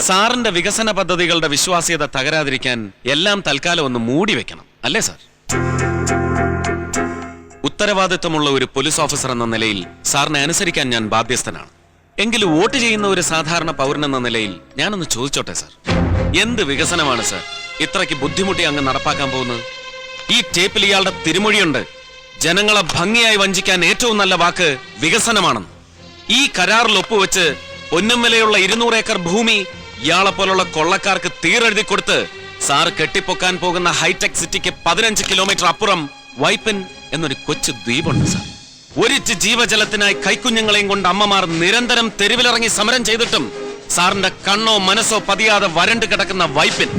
സാറിന്റെ വികസന പദ്ധതികളുടെ വിശ്വാസ്യത തകരാതിരിക്കാൻ എല്ലാം തൽക്കാലം ഒന്ന് മൂടി വെക്കണം. അല്ലേ സാർ? ഉത്തരവാദിത്വമുള്ള ഒരു പോലീസ് ഓഫീസർ എന്ന നിലയിൽ സാറിനെ അനുസരിക്കാൻ ഞാൻ ബാധ്യസ്ഥനാണ്. എങ്കിലും വോട്ട് ചെയ്യുന്ന ഒരു സാധാരണ പൗരൻ എന്ന നിലയിൽ ഞാനൊന്ന് ചോദിച്ചോട്ടെ സാർ? എന്ത് വികസനമാണ് സാർ? ഇത്രയ്ക്ക് ബുദ്ധിമുട്ടി അങ്ങ് നടപ്പാക്കാൻ പോകുന്നത്? ഈ ടേപ്പിൽ ഇയാളുടെ തിരുമൊഴിയുണ്ട്. ജനങ്ങളെ ഭംഗിയായി വഞ്ചിക്കാൻ ഏറ്റവും നല്ല വാക്ക് വികസനമാണെന്ന്. ഈ കരാറിൽ ഒപ്പുവെച്ച് പൊന്നും വിലയുള്ള ഇരുന്നൂറ് ഏക്കർ ഭൂമി ഇയാളെ പോലുള്ള കൊള്ളക്കാർക്ക് തീരെഴുതി കൊടുത്ത് സാർ കെട്ടിപ്പൊക്കാൻ പോകുന്ന ഹൈടെക് സിറ്റിക്ക് പതിനഞ്ച് കിലോമീറ്റർ അപ്പുറം വൈപ്പൻ എന്നൊരു കൊച്ചു ദ്വീപുണ്ട് സാർ. ഒരിച്ച് ജീവജലത്തിനായി കൈക്കുഞ്ഞുങ്ങളെയും കൊണ്ട് അമ്മമാർ നിരന്തരം തെരുവിലിറങ്ങി സമരം ചെയ്തിട്ടും സാറിന്റെ കണ്ണോ മനസ്സോ പതിയാതെ വരണ്ട് കിടക്കുന്ന വൈപ്പിൻ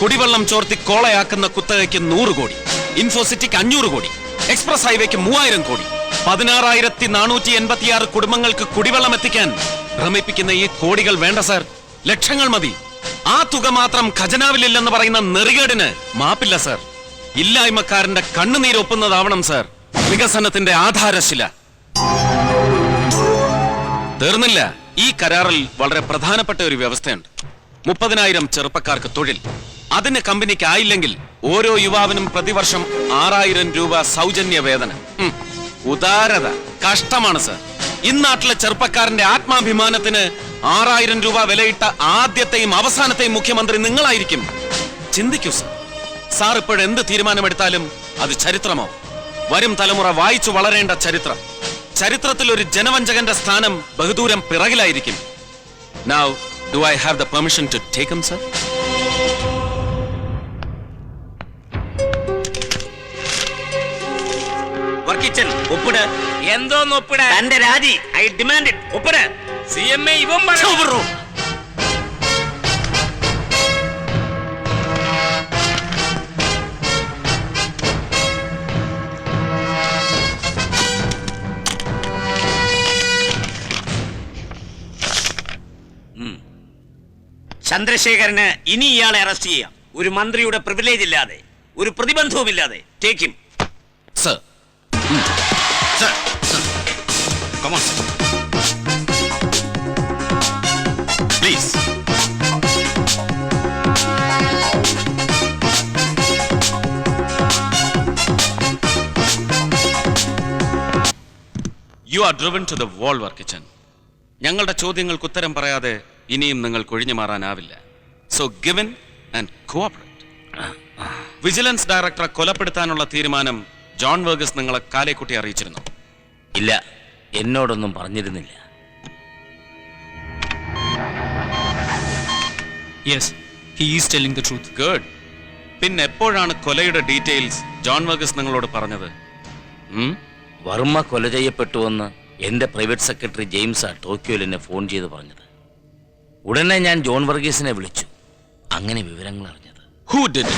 കുടിവെള്ളം ചോർത്തി കോളയാക്കുന്ന കുത്തകയ്ക്ക് നൂറ് കോടി ഇൻഫോസിറ്റിക്ക് അഞ്ഞൂറ് കോടി എക്സ്പ്രസ് ഹൈവേക്ക് മൂവായിരം കോടി പതിനാറായിരത്തി നാനൂറ്റി എൺപത്തിയാറ് കുടുംബങ്ങൾക്ക് കുടിവെള്ളം എത്തിക്കാൻ ഭ്രമിപ്പിക്കുന്ന ഈ കോടികൾ വേണ്ട സർ. ലക്ഷങ്ങൾ മതി. ആ തുക മാത്രം ഖജനാവിലില്ലെന്ന് പറയുന്ന നെറികേടിന് മാപ്പില്ല സർ. ഇല്ലായ്മക്കാരന്റെ കണ്ണുനീരൊപ്പുന്നതാവണം സർ. വികസനത്തിന്റെ ആധാരശില. തീർന്നില്ല. ഈ കരാറിൽ വളരെ പ്രധാനപ്പെട്ട ഒരു വ്യവസ്ഥയുണ്ട്. മുപ്പതിനായിരം ചെറുപ്പക്കാർക്ക് തൊഴിൽ. അതിന് കമ്പനിക്ക് ആയില്ലെങ്കിൽ ഓരോ യുവാവിനും പ്രതിവർഷം ആറായിരം രൂപ സൗജന്യ വേതനം. ഉദാരത. കഷ്ടമാണ് സർ. ഇന്നാട്ടിലെ ചെറുപ്പക്കാരന്റെ ആത്മാഭിമാനത്തിന് ആറായിരം രൂപ വിലയിട്ട ആദ്യത്തെയും അവസാനത്തെയും മുഖ്യമന്ത്രി നിങ്ങളായിരിക്കും. ചിന്തിക്കൂ സാർ. സാർ ഇപ്പോഴെന്ത് തീരുമാനമെടുത്താലും അത് ചരിത്രമോ വരും തലമുറ വായിച്ചു വളരേണ്ട ചരിത്രം. ചരിത്രത്തിൽ ഒരു ജനവഞ്ചകന്റെ സ്ഥാനം ബഹുദൂരം പിറകിലായിരിക്കും. Now do I have the permission to take sir Varkichan ഒപ്പിട് എന്തോന്ന് ഒപ്പിട തന്റെ രാജി. ഐ ഡിമാൻഡ് ഇറ്റ് ഒപ്പിട് സി എം എ ഇവൻ പറഞ്ഞു. ചന്ദ്രശേഖരന് ഇനി ഇയാളെ അറസ്റ്റ് ചെയ്യാം. ഒരു മന്ത്രിയുടെ പ്രിവിലേജ് ഇല്ലാതെ ഒരു പ്രതിബന്ധവും ഇല്ലാതെ take sir come on please you are driven to the വോൾവർ കിച്ചൺ ഞങ്ങളുടെ ചോദ്യങ്ങൾക്ക് ഉത്തരം പറയാതെ ഇനിയും നിങ്ങൾ കൊഴിഞ്ഞു മാറാനാവില്ല. So given and cooperate vigilance ഡയറക്ടറെ കൊലപ്പെടുത്താനുള്ള തീരുമാനം ജോൺ വർഗസ് നിങ്ങളെ കാലേക്കുട്ടി അറിയിച്ചിരുന്നു? ഇല്ല എന്നോടൊന്നും പറഞ്ഞിരുന്നില്ല. Yes he is telling the truth good പിന്നെ എപ്പോഴാണ് കൊലയുടെ ഡീറ്റെയിൽസ് ജോൺ വർഗസ് നിങ്ങളോട് പറഞ്ഞത്? ഉം? വർമ്മ കൊല ചെയ്യപ്പെട്ടുവെന്ന് എന്റെ പ്രൈവറ്റ് സെക്രട്ടറി ജെയിംസ് ആ ടോക്കിയോയിൽ എന്നെ ഫോൺ ചെയ്ത് പറഞ്ഞത്. ഉടനെ ഞാൻ ജോൺ വർഗീസിനെ വിളിച്ചു. അങ്ങനെ വിവരങ്ങൾ അറിഞ്ഞത് ഹൂ did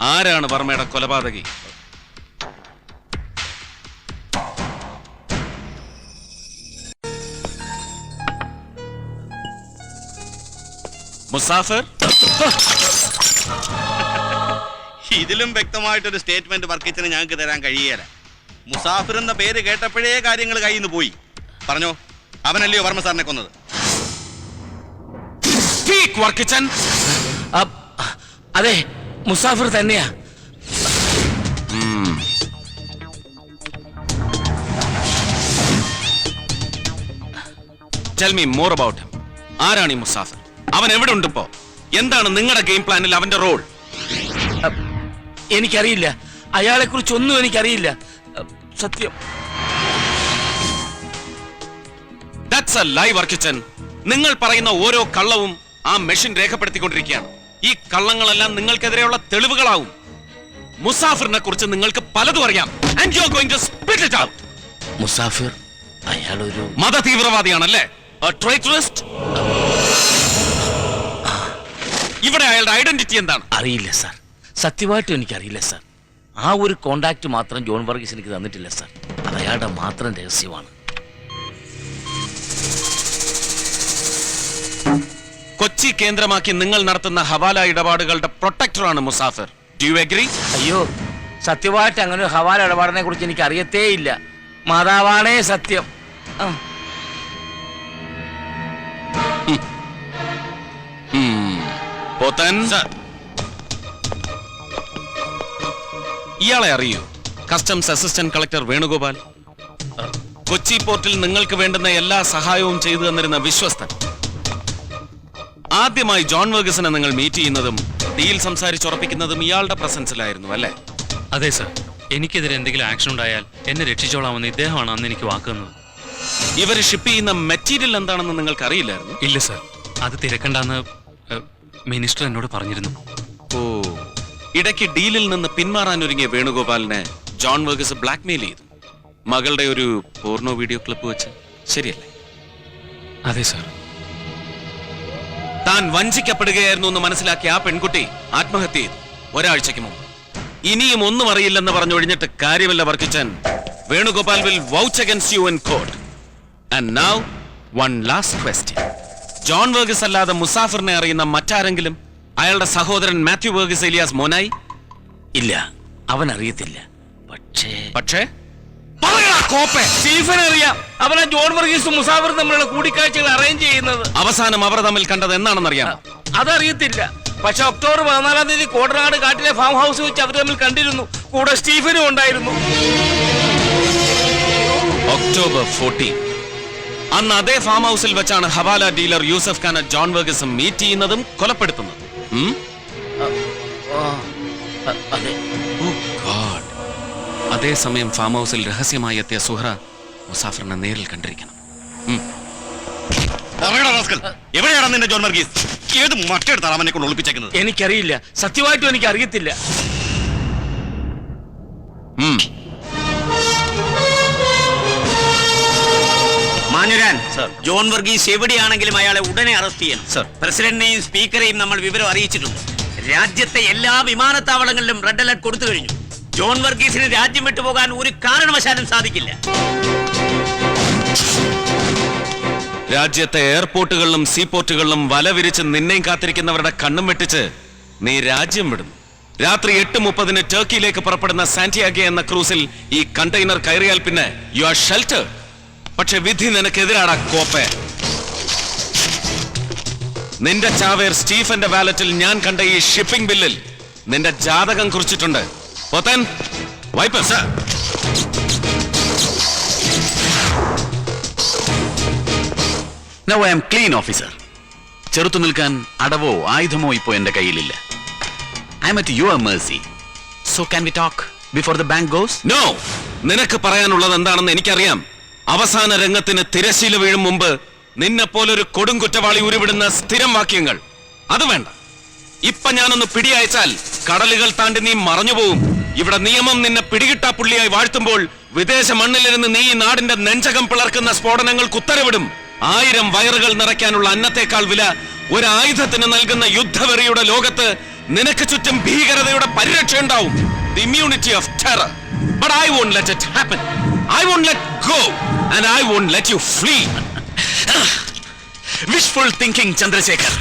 ആരാണ് വർമ്മയുടെ കൊലപാതകി? മുസാഫർ? ഇതിലും വ്യക്തമായിട്ടൊരു സ്റ്റേറ്റ്മെന്റ് വർക്കിച്ചിന് ഞങ്ങൾക്ക് തരാൻ കഴിയേല. മുസാഫിർ എന്ന പേര് കേട്ടപ്പോഴേ കാര്യങ്ങൾ കയ്യിൽ നിന്ന് പോയി. പറഞ്ഞോ അവനല്ലയോ വർമ്മ സാറിനെ കൊന്നത്? അതെ മുസാഫിർ തന്നെയാ. ടെൽ മീ മോർ അബൌട്ട് ആരാണ് ഈ മുസാഫിർ? അവൻ എവിടെ ഉണ്ട് ഇപ്പോ? എന്താണ് നിങ്ങളുടെ ഗെയിം പ്ലാനിൽ അവന്റെ റോൾ എനിക്കറിയില്ല. അയാളെ കുറിച്ച് ഒന്നും എനിക്കറിയില്ല സത്യം. ദാറ്റ്സ് എ ലൈവ് അർക്കിച്ചൻ നിങ്ങൾ പറയുന്ന ഓരോ കള്ളവും ആ മെഷീൻ രേഖപ്പെടുത്തിക്കൊണ്ടിരിക്കുകയാണ്. ഈ കള്ളങ്ങളെല്ലാം നിങ്ങൾക്കെതിരെയുള്ള തെളിവുകളാവും. മുസാഫിറിനെ കുറിച്ച് നിങ്ങൾക്ക് പലതും അറിയാം. And you are going to spit it out Musafir അയാളൊരു മത തീവ്രവാദിയാണല്ലേ traitorist? ഇവിടെ അയാളുടെ ഐഡന്റിറ്റി എന്താണ്? അറിയില്ല സാർ സത്യമായിട്ടും എനിക്കറിയില്ല സാർ ആ ഒരു കോണ്ടാക്ട് മാത്രം ജോൺ വർഗീസ് എനിക്ക് തന്നിട്ടില്ല സാർ അത് അയാളുടെ മാത്രം രഹസ്യമാണ്. കൊച്ചി കേന്ദ്രമാക്കി നിങ്ങൾ നടത്തുന്ന ഹവാല ഇടപാടുകളുടെ പ്രൊട്ടക്ടറാണ് മുസാഫിർ. ഡു യു അഗ്രി അയ്യോ സത്യമായിട്ട് അങ്ങനെ ഒരു ഹവാല ഇടപാടിനെ കുറിച്ച് എനിക്ക് അറിയത്തേ ഇല്ല. മാതാവാണേ സത്യം. ആ. പോത്തൻ? സർ. ഇയാളെ അറിയൂ? Customs assistant collector Venugopal. Kochi പോർട്ടിൽ നിങ്ങൾക്ക് വേണ്ടുന്ന എല്ലാ സഹായവും ചെയ്തു തന്നിരുന്ന വിശ്വസ്തൻ. ആദ്യമായി ജോൺ വർഗസിനെ നിങ്ങൾ മീറ്റ് ചെയ്യുന്നതും ഡീൽ സംസാരിച്ചുറപ്പിക്കുന്നതും ഇയാളുടെ പ്രസൻസിലായിരുന്നു അല്ലേ? അതെ സർ. എനിക്കെതിരെ എന്തെങ്കിലും ആക്ഷൻ ഉണ്ടായാൽ എന്നെ രക്ഷിച്ചോളാമെന്ന് ഇദ്ദേഹമാണ് അന്ന് എനിക്ക് വാക്കുന്നത് ഇവർ ഷിപ്പ് ചെയ്യുന്ന മെറ്റീരിയൽ എന്താണെന്ന് നിങ്ങൾക്ക് അറിയില്ലായിരുന്നു ഇല്ല സർ. അത് തിരക്കണ്ടെന്ന് മിനിസ്റ്റർ എന്നോട് പറഞ്ഞിരുന്നു. ഓ. ഇടയ്ക്ക് ഡീലിൽ നിന്ന് പിന്മാറാൻ ഒരുങ്ങിയ വേണുഗോപാലിനെ ജോൺ വർഗസ് ബ്ലാക്ക്മെയിൽ ചെയ്തു. മകളുടെ ഒരു പോർണോ വീഡിയോ ക്ലിപ്പ് വെച്ച്. ശരിയല്ലേ? അതെ സർ. താൻ വഞ്ചിക്കപ്പെടുകയായിരുന്നു എന്ന് മനസ്സിലാക്കിയ ആ പെൺകുട്ടി ആത്മഹത്യ ചെയ്തു. ഒരാഴ്ചയ്ക്ക് മുമ്പ്. ഇനിയും ഒന്നും അറിയില്ലെന്ന് പറഞ്ഞൊഴിഞ്ഞിട്ട് കാര്യമല്ല Varkichan. Venugopal will vouch against you in court and now one last question John Varghese അല്ലാതെ മുസാഫിറിനെ അറിയുന്ന മറ്റാരെങ്കിലും അയാളുടെ സഹോദരൻ മാത്യു വർഗസ് എലിയാസ് മോനായി? ഇല്ല. അവൻ അറിയത്തില്ല. പക്ഷേ പക്ഷേ കോപ്പേ. സ്റ്റീഫൻ അറിയാം അവനാ ജോൺ വർഗീസും മുസാഫറും തമ്മിലുള്ള കൂടിക്കാഴ്ചകൾ അറേഞ്ച് ചെയ്യുന്നത്. അവസാനം അവർ തമ്മിൽ കണ്ടത് എന്നാണെന്ന് അറിയാം അതറിയത്തില്ല. പക്ഷെ ഒക്ടോബർ പതിനാലാം തീയതി കോട്ടനാട് കാട്ടിലെ ഫാം ഹൗസ് വെച്ച് അവർ തമ്മിൽ കണ്ടിരുന്നു. കൂടെ സ്റ്റീഫനും ഉണ്ടായിരുന്നു. ഒക്ടോബർ ഫോർട്ടീൻ അന്ന് അതേ ഫാം ഹൗസിൽ വെച്ചാണ് ഹവാല ഡീലർ യൂസഫ് ഖാനെ ജോൺ വർഗീസും മീറ്റ് ചെയ്യുന്നതും കൊലപ്പെടുത്തുന്നതും? അതെ. അതേസമയം ഫാം ഹൗസിൽ രഹസ്യമായി എത്തിയ സുഹ്ര മുസാഫറിനെ നേരിൽ കണ്ടിരിക്കണം. എവിടെയാണ് നിന്റെ ജോൺ വർഗീസ്? ഏത് മറ്റെടുത്താണ് അവനെ കൊണ്ട് ഒളിപ്പിച്ചേക്കുന്നത്? എനിക്കറിയില്ല. സത്യമായിട്ടും എനിക്ക് അറിയത്തില്ല. മാഞ്ഞുരാൻ ജോൺ വർഗീസ് എവിടെയാണെങ്കിലും അയാളെ ഉടനെ അറസ്റ്റ് ചെയ്യണം. സർ. പ്രസിഡന്റിനെയും സ്പീക്കറെയും നമ്മൾ വിവരം അറിയിച്ചിട്ടുണ്ട്. രാജ്യത്തെ എല്ലാ വിമാനത്താവളങ്ങളിലും റെഡ് അലർട്ട് കൊടുത്തു കഴിഞ്ഞു. ജോൺ വർഗീസിന് രാജ്യം വിട്ടുപോകാൻ ഒരു കാരണവശാലും സാധിക്കില്ല. രാജ്യത്തെ എയർപോർട്ടുകളിലും സീപോർട്ടുകളിലും വല വിരിച്ച് നിന്നെയും കാത്തിരിക്കുന്നവരുടെ കണ്ണും വെട്ടിച്ച് നീ രാജ്യം വിടുന്നു. രാത്രി എട്ട് മുപ്പതിന് ടർക്കിയിലേക്ക് പുറപ്പെടുന്ന സാന്റിയാഗെ എന്ന ക്രൂസിൽ ഈ കണ്ടെയ്നർ കയറിയാൽ പിന്നെ യു ആർ ഷെൽട്ടർ പക്ഷെ വിധി നിനക്കെതിരാടാ കോപ്പേ. നിന്റെ ചാവേർ സ്റ്റീഫന്റെ വാലറ്റിൽ ഞാൻ കണ്ട ഈ ഷിപ്പിംഗ് ബില്ലിൽ നിന്റെ ജാതകം കുറിച്ചിട്ടുണ്ട്. Pothan wipe sir now I'm clean officer ചെറുത്തു നിൽക്കാൻ അടവോ ആയുധമോ ഇപ്പോ എന്റെ കയ്യിലില്ല. I'm at your mercy so can we talk before the bank goes no നിനക്ക് പറയാനുള്ളത് എന്താണെന്ന് എനിക്കറിയാം. അവസാന രംഗത്തിന് തിരശീല വീഴും മുമ്പ് നിന്നെ പോലൊരു കൊടും കുറ്റവാളി ഉരുവിടുന്ന സ്ഥിരം വാക്യങ്ങൾ. അത് വേണ്ട. ഇപ്പൊ ഞാനൊന്ന് പിടിയയച്ചാൽ കടലുകൾ താണ്ടി നീ മറഞ്ഞുപോകും ഇവിടെ നിയമം നിന്നെ പിടികിട്ടാ പുള്ളിയായി വാഴ്ത്തുമ്പോൾ വിദേശ മണ്ണിലിരുന്ന് നീ നാടിന്റെ നെഞ്ചകം പിളർക്കുന്ന സ്ഫോടനങ്ങൾക്ക് ഉത്തരവിടും ആയിരം വയറുകൾ നിറയ്ക്കാനുള്ള അന്നത്തേക്കാൾ വില ഒരു ആയുധത്തിന് നൽകുന്ന യുദ്ധവെറിയുടെ ലോകത്ത് നിനക്ക് ചുറ്റും ഭീകരതയുടെ പരിരക്ഷ ഉണ്ടാവും immunity of terror. But I won't let it happen. I won't let go. And I won't let you flee. Wishful thinking Chandrasekhar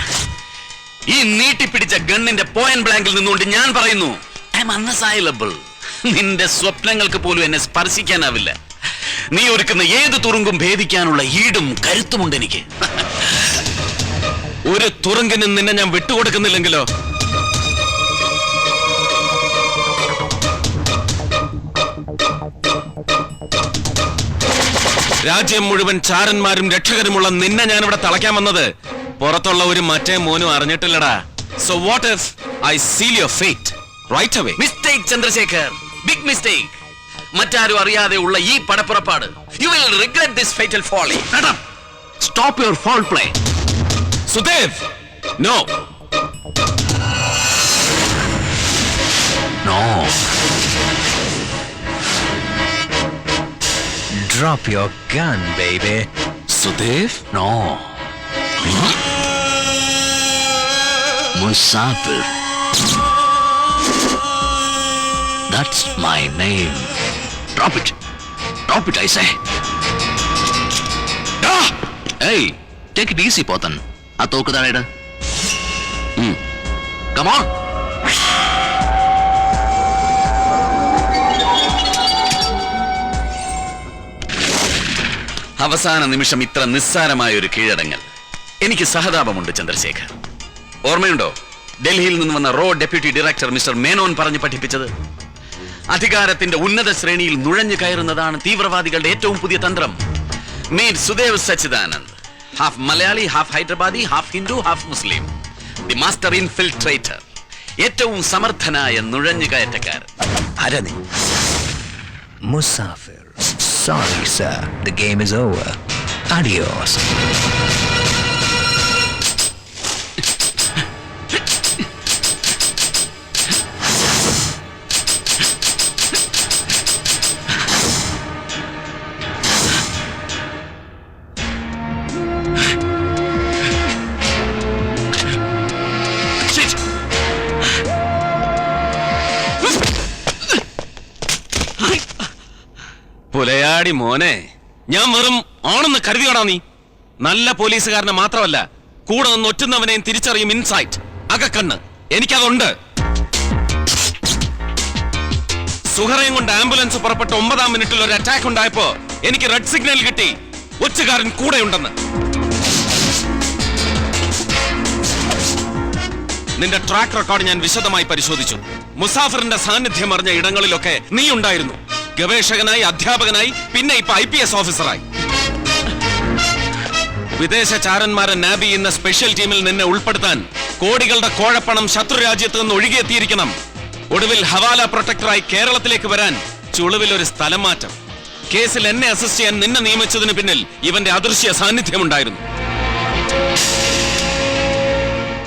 ഈ നീട്ടിപ്പിടിച്ച ഗണ്ണിന്റെ പോയിന്റ് ബ്ലാങ്കിൽ നിന്നുകൊണ്ട് ഞാൻ പറയുന്നു നിന്റെ സ്വപ്നങ്ങൾക്ക് പോലും എന്നെ സ്പർശിക്കാനാവില്ല. നീ ഒരുക്കുന്ന ഏത് തുറുങ്കും ഭേദിക്കാനുള്ള ഈടും കരുത്തുമുണ്ട് എനിക്ക്. ഒരു തുറങ്കിനും നിന്നെ ഞാൻ വിട്ടുകൊടുക്കുന്നില്ലെങ്കിലോ? രാജ്യം മുഴുവൻ ചാരന്മാരും രക്ഷകരുമുള്ള നിന്നെ ഞാൻ ഇവിടെ തളയ്ക്കാൻ വന്നത്. പുറത്തുള്ള ഒരു മറ്റേ മോനും അറിഞ്ഞിട്ടില്ലടാ. So what if I seal your fate right away mistake Chandrasekhar big mistake മറ്റാരും അറിയാതെ ഉള്ള ഈ പടപ്പുറപ്പാട് you will regret this fatal folly stop your foul play Sudev no no Drop your gun, baby. Sudev no Musafir That's my name. Drop it. Drop it, I say. Ah! Hey, take it easy, Pothan ആ തോക്ക് താഴെ come on അവസാന നിമിഷം ഇത്ര നിസ്സാരമായ ഒരു കീഴടങ്ങൽ എനിക്ക് സഹതാപമുണ്ട് ചന്ദ്രശേഖർ ഓർമ്മയുണ്ടോ ഡൽഹിയിൽ നിന്ന് വന്ന റോ ഡെപ്യൂട്ടി ഡയറക്ടർ മിസ്റ്റർ മേനോൻ പറഞ്ഞു പഠിപ്പിച്ചത് അധികാരത്തിന്റെ ഉന്നത ശ്രേണിയിൽ നുഴഞ്ഞു കയറുന്നതാണ് തീവ്രവാദികളുടെ ഏറ്റവും പുതിയ തന്ത്രം. Mean Sudev Sachidanand. Half Malayali half Hyderabadi half Hindu half Muslim. The master infiltrator. ഏറ്റവും സമർത്ഥനായ നുഴഞ്ഞു കയറ്റക്കാരൻ. Musafir sorry sir Sorry, game The over is പുലയാടി മോനെ ഞാൻ വെറും ആണെന്ന് കരുതിയോടാ നീ. നല്ല പോലീസുകാരനെ മാത്രമല്ല കൂടെ നിന്ന് ഒറ്റുന്നവനെയും തിരിച്ചറിയും ഇൻസൈറ്റ് അകക്കണ്ണ് എനിക്കതുണ്ട്. സുഹറയും കൊണ്ട് ആംബുലൻസ് പുറപ്പെട്ട ഒമ്പതാം മിനിറ്റിൽ ഒരു അറ്റാക്ക് ഉണ്ടായപ്പോ എനിക്ക് റെഡ് സിഗ്നൽ കിട്ടി. ഒറ്റുകാരൻ കൂടെയുണ്ടെന്ന്. നിന്റെ ട്രാക്ക് റെക്കോർഡ് ഞാൻ വിശദമായി പരിശോധിച്ചു. മുസാഫറിന്റെ സാന്നിധ്യം അറിഞ്ഞ ഇടങ്ങളിലൊക്കെ നീ ഉണ്ടായിരുന്നു ഗവേഷകനായി അധ്യാപകനായി പിന്നെ ഇപ്പൊ ഐ പി എസ് ഓഫീസറായി. വിദേശ ചാരന്മാരെ നാബി എന്ന സ്പെഷ്യൽ ടീമിൽ നിന്നെ ഉൾപ്പെടുത്താൻ കോടികളുടെ കോഴപ്പണം ശത്രു രാജ്യത്ത് നിന്ന് ഒഴുകിയെത്തിയിരിക്കണം. ഒടുവിൽ ഹവാല പ്രൊട്ടക്ടറായി കേരളത്തിലേക്ക് വരാൻ ചുളുവിൽ ഒരു സ്ഥലം മാറ്റം. കേസിൽ എന്നെ അസിസ്റ്റ് ചെയ്യാൻ നിന്നെ നിയമിച്ചതിന് പിന്നിൽ ഇവന്റെ അദൃശ്യ സാന്നിധ്യമുണ്ടായിരുന്നു.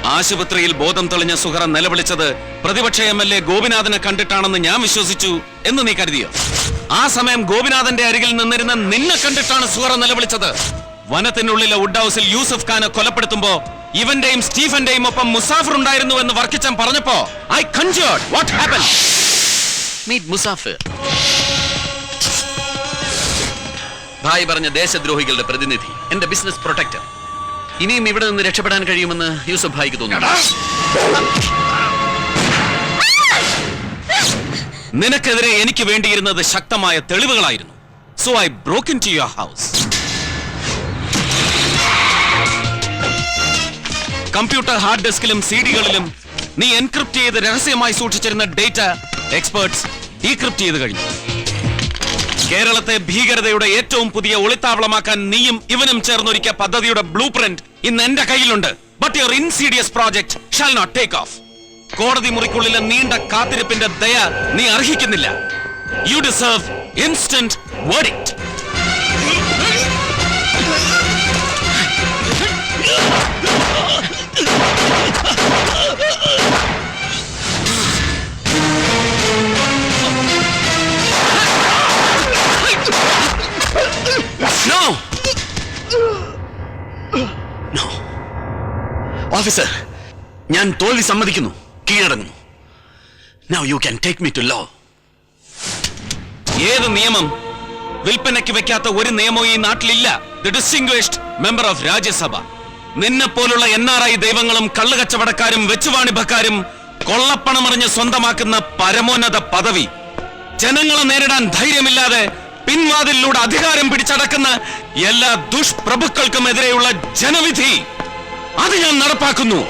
ആശുപത്രിയിൽ ബോധം തെളിഞ്ഞ സുഹറ നിലവിളിച്ചത് പ്രതിപക്ഷ എം എൽ എ ഗോപിനാഥനെ കണ്ടിട്ടാണെന്ന് ഞാൻ വിശ്വസിച്ചു എന്ന് നീ കരുതിയോ? ആ സമയം ഗോപിനാഥന്റെ അരികിൽ നിന്നിരുന്ന നിന്നെ കണ്ടിട്ടാണ് സുഹറ നിലവിളിച്ചത്. വനത്തിനുള്ളിലെ വുഡ് ഹൗസിൽ യൂസഫ് ഖാനെ കൊലപ്പെടുത്തുമ്പോ ഇവന്റെയും സ്റ്റീഫന്റെയും ഒപ്പം മുസാഫർ ഉണ്ടായിരുന്നു എന്ന് വർക്കിച്ചൻ പറഞ്ഞപ്പോ I conjured what happen meet Musafir. Bhai പറഞ്ഞ ദേശദ്രോഹികളുടെ പ്രതിനിധി എന്റെ ബിസിനസ് പ്രൊട്ടക്ടർ ഇനിയും ഇവിടെ നിന്ന് രക്ഷപ്പെടാൻ കഴിയുമെന്ന് യൂസഫ് ഭായിക്ക് തോന്നുന്നു. നിനക്കെതിരെ എനിക്ക് വേണ്ടിയിരുന്നത് ശക്തമായ തെളിവുകളായിരുന്നു. So I broken to your house computer hard ഡിസ്കിലും സിഡികളിലും നീ എൻക്രിപ്റ്റ് ചെയ്ത് രഹസ്യമായി സൂക്ഷിച്ചിരുന്ന ഡേറ്റ എക്സ്പേർട്സ് ഡീക്രിപ്റ്റ് ചെയ്ത് കഴിഞ്ഞു. കേരളത്തെ ഭീകരതയുടെ ഏറ്റവും പുതിയ ഒളിത്താവളമാക്കാൻ നീയും ഇവനും ചേർന്നൊരുക്കിയ പദ്ധതിയുടെ ബ്ലൂ പ്രിന്റ് ഇന്ന് എന്റെ കയ്യിലുണ്ട്. But your insidious project shall not take off കോടതി മുറിക്കുള്ളിലെ നീണ്ട കാത്തിരിപ്പിന്റെ ദയ നീ അർഹിക്കുന്നില്ല. You deserve instant verdict officer ഞാൻ തോൽവി സമ്മതിക്കുന്നു. കീഴടങ്ങുന്നു. Now you can take me to law ഏത് നിയമം വിൽപ്പനയ്ക്ക് വെക്കാത്ത ഒരു നിയമവും ഈ നാട്ടിലില്ല. The distinguished member of Rajya Sabha നിന്നെ പോലുള്ള എൻ ആർ ഐ ദൈവങ്ങളും കള്ളുകച്ചവടക്കാരും വെച്ചുവാണിഭക്കാരും കൊള്ളപ്പണമറിഞ്ഞ് സ്വന്തമാക്കുന്ന പരമോന്നത പദവി. ജനങ്ങളെ നേരിടാൻ ധൈര്യമില്ലാതെ പിൻവാതിലൂടെ അധികാരം പിടിച്ചടക്കുന്ന എല്ലാ ദുഷ്പ്രഭുക്കൾക്കുമെതിരെയുള്ള ജനവിധി. അത് ഞാൻ നടപ്പാക്കുന്നു.